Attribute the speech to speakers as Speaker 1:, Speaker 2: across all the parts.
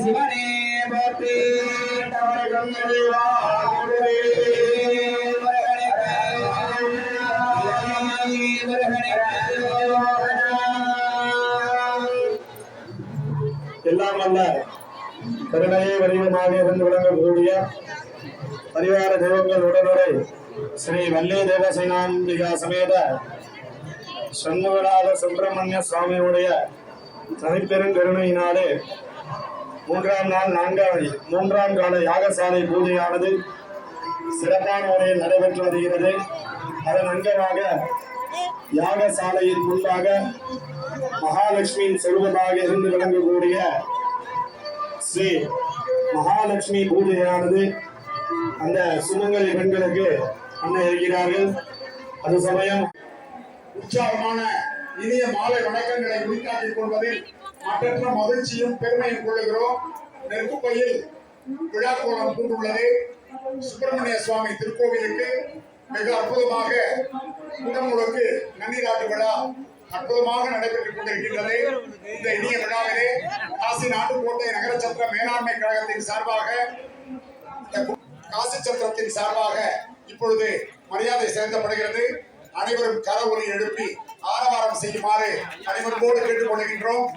Speaker 1: சிவனே போற்றி
Speaker 2: எல்லாம் அல்ல கருணையை வடிவமாக இருந்து விளங்கக்கூடிய பரிவார தெய்வங்கள் உடனுரை ஸ்ரீ வள்ளி தேவசேனாம்பிகா சமேத சண்முகநாத சுப்பிரமணிய சுவாமியுடைய தனிப்பெரும் கருணையினாலே மூன்றாம் நாள் நான்காம் மூன்றாம் கால யாகசாலை பூஜையானது சிறப்பான முறையில் நடைபெற்று வருகிறது. அதன் அங்கமாக யாகசாலையின் முன்பாக மகாலட்சுமியின் செல்வமாக இருந்து விளங்கக்கூடிய ஸ்ரீ மகாலட்சுமி பூஜையானது அந்த சுமங்கலி பெண்களுக்கு பண்ண இருக்கிறார்கள். அது சமயம்
Speaker 3: உற்சாகமான இனிய மாலை வணக்கங்களை உரித்தாக்கிக் கொள்வதில் மற்றற்ற மகிழ்ச்சியும் பெருமையும் கொள்ளுகிறோம். நெருப்புப்பையில் விழா கோலம் பூண்டுள்ளது. சுப்பிரமணிய சுவாமி திருக்கோவிலுக்கு மிக அற்புதமாக குடமுழுக்கு நன்னீராட்டு விழா அற்புதமாக நடைபெற்றுக் கொண்டிருக்கின்றது. இந்த இனிய விழாவிலே காசி நாட்டுக்கோட்டை நகரச்சத்திர மேலாண்மை கழகத்தின் சார்பாக இந்த காசி சத்திரத்தின் சார்பாக இப்பொழுது மரியாதை செலுத்தப்படுகிறது. அனைவரும் கர ஒலி எழுப்பி ஆரவாரம் செய்யுமாறு அனைவரோடு கேட்டுக்கொள்கின்றோம்.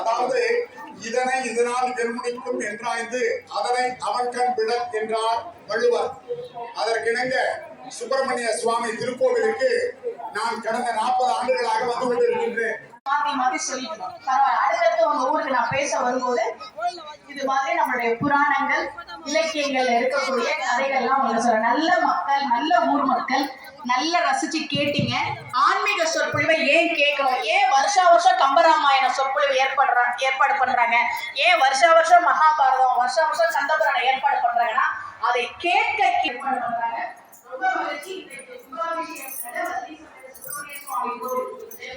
Speaker 3: அதாவது இதனை இதனால் நிர்மணிக்கும் என்றாய்ந்து அதனை அவன்கண் விடல் என்றார் வள்ளுவர். அதற்கிணங்க சுப்பிரமணிய சுவாமி திருக்கோவிலுக்கு நான் கடந்த நாற்பது ஆண்டுகளாக வந்து கொண்டிருக்கின்றேன்.
Speaker 4: மாத்தி மாத்தி சொல்லிக்கணும் பரவாயில்ல. அடுத்தடுத்து உங்க ஊருக்கு நான் பேச வரும்போது இது மாதிரி நம்மளுடைய புராணங்கள் இலக்கியங்கள்ல இருக்கக்கூடிய கதைகள்லாம் உங்களுக்கு சொல்றேன். நல்ல மக்கள் நல்ல ஊர் மக்கள் நல்ல ரசிச்சு கேட்டீங்க. ஆன்மீக சொற்பொழிவை ஏன் கேட்கணும் ஏன் வருஷா வருஷம் கம்பராமாயண சொற்பொழிவு ஏற்படுற ஏற்பாடு பண்றாங்க? ஏன் வருஷா வருஷம் மகாபாரதம் வருஷா வருஷம் சந்தபுராணம் ஏற்பாடு பண்றாங்கன்னா அதை கேட்க ஏற்பாடு பண்றாங்க. ரொம்ப மகிழ்ச்சி. இன்றைக்கு சுப்பிரமணிய சுவாமி கோவில்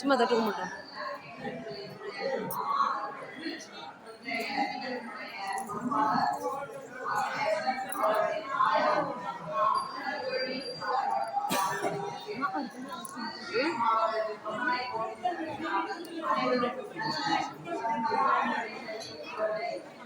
Speaker 5: சும்மா தட்டுக்க மாட்டோம் Thank you.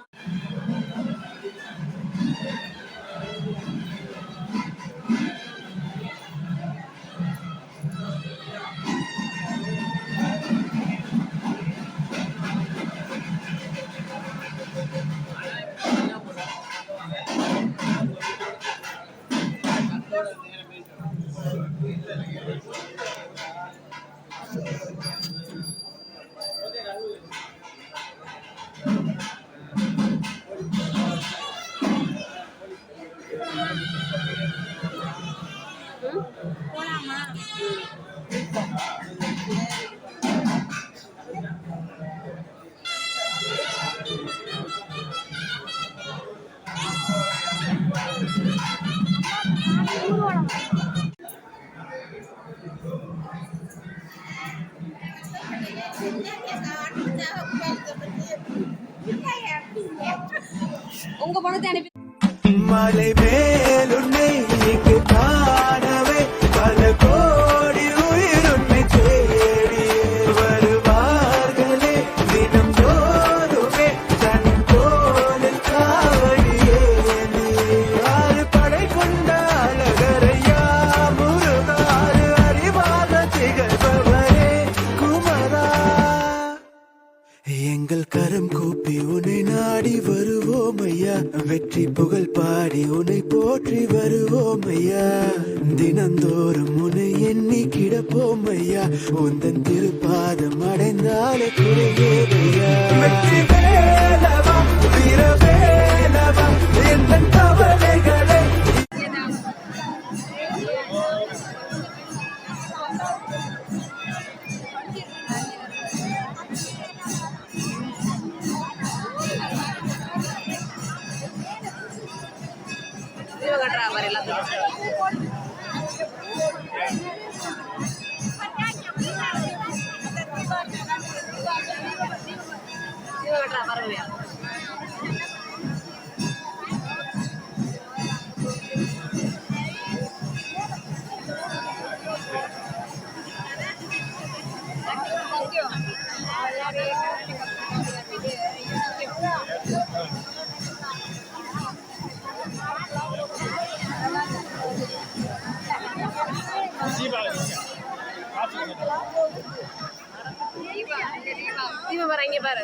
Speaker 5: அனுப்பி
Speaker 6: மலை போற்றி புகழ் பாடி உன்னை போற்றி வருவோம் ஐயா. தினந்தோறும் உன்னை எண்ணி கிடப்போம் ஐயா. உந்தன்
Speaker 5: திரு இவன் காட்டுறா பாருங்க இவன் பாரு இங்க பாரு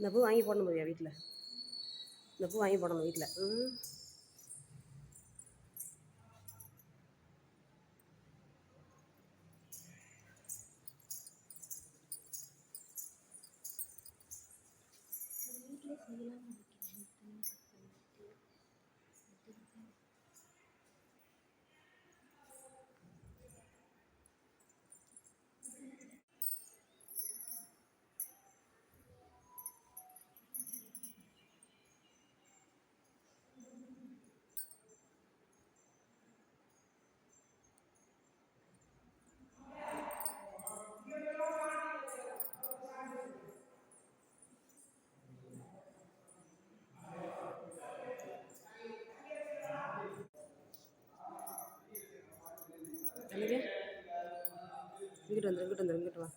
Speaker 5: இந்த பூ வாங்கி போடணும் முடியா வீட்டில் இந்த பூ வாங்கி போடணும் வீட்டில் ம் அங்கே இங்கிட்டு வந்துரு இங்கிட்டு வந்துரு இங்கிட்டு வா.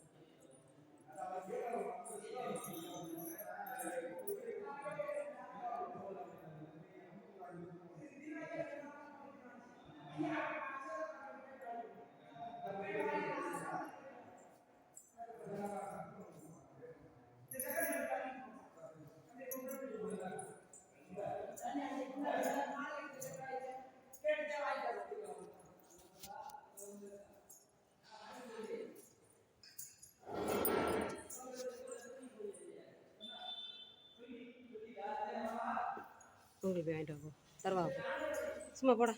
Speaker 5: போய் வாங்கிட்டு வா தருவா சும்மா போடா.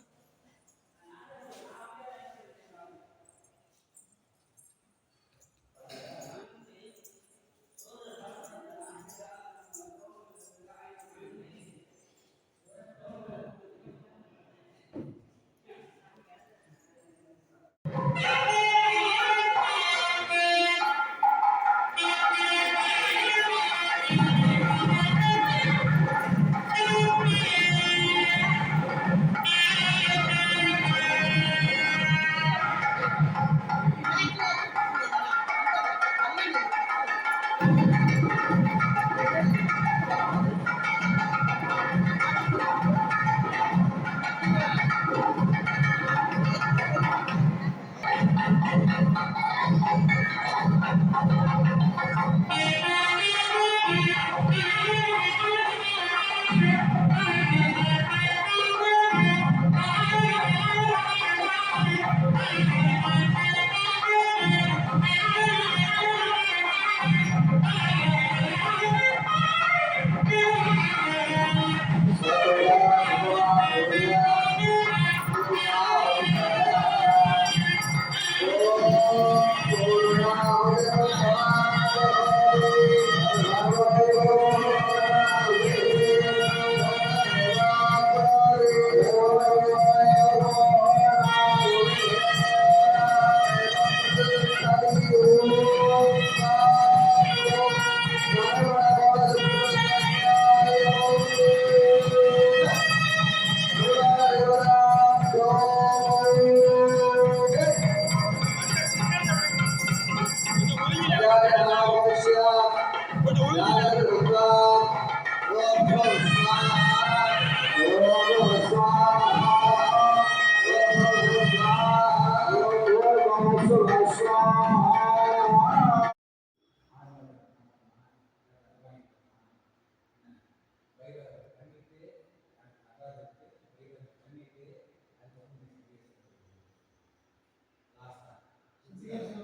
Speaker 1: Sí.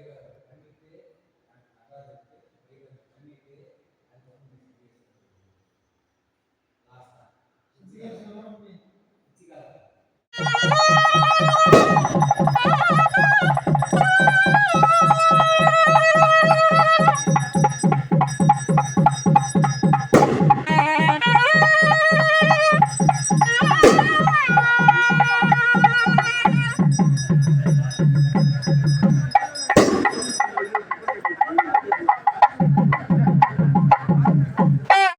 Speaker 1: పైగా అన్నిటికీ